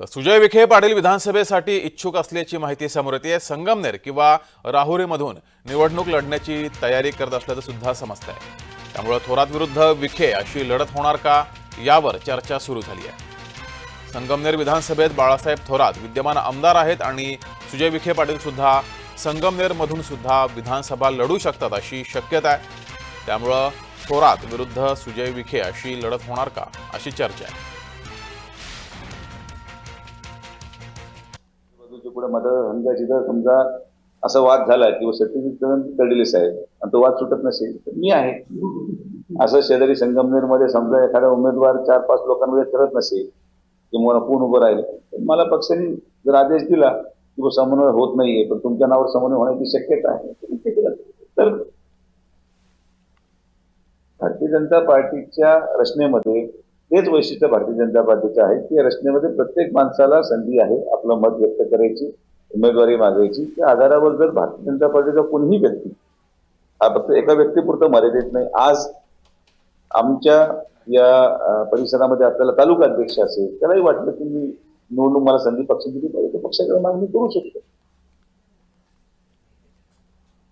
तर सुजय विखे पाटील विधानसभेसाठी इच्छुक असल्याची माहिती समोर येते. संगमनेर किंवा राहुरीमधून निवडणूक लढण्याची तयारी करत असल्याचं सुद्धा समजत आहे त्यामुळे थोरात विरुद्ध विखे अशी लढत होणार का यावर चर्चा सुरू झाली आहे. संगमनेर विधानसभेत बाळासाहेब थोरात विद्यमान आमदार आहेत आणि सुजय विखे पाटील सुद्धा संगमनेरमधून सुद्धा विधानसभा लढू शकतात अशी शक्यता आहे. त्यामुळं थोरात विरुद्ध सुजय विखे अशी लढत होणार का अशी चर्चा आहे. बाजूच्या पुढे मतदारसंघाची जर समजा असा वाद झाला किंवा सत्यजित तडीले साहेब आणि तो वाद सुटत नसेल तर मी आहे. असं शेजारी संगमनेरमध्ये समजा एखादा उमेदवार चार पाच लोकांमध्ये करत नसेल किंवा कोण उभं राहील तर मला पक्षाने जर आदेश दिला की तो समन्वय होत नाहीये पण तुमच्या नावावर समन्वय होण्याची शक्यता आहे तर भारतीय जनता पार्टीच्या रचनेमध्ये तेच वैशिष्ट्य भारतीय जनता पार्टीचं आहे की या रचनेमध्ये प्रत्येक माणसाला संधी आहे आपलं मत व्यक्त करायची उमेदवारी मागायची. त्या आधारावर जर भारतीय जनता पार्टीचा कोणीही व्यक्ती हा फक्त एका व्यक्तीपुरतं मर्यादित नाही. आज आमच्या या परिसरामध्ये आपल्याला तालुका अध्यक्ष असेल त्यालाही वाटलं की मी निवडणूक मला संधी पक्ष दिली पाहिजे तर पक्षाकडे मागणी करू शकतो.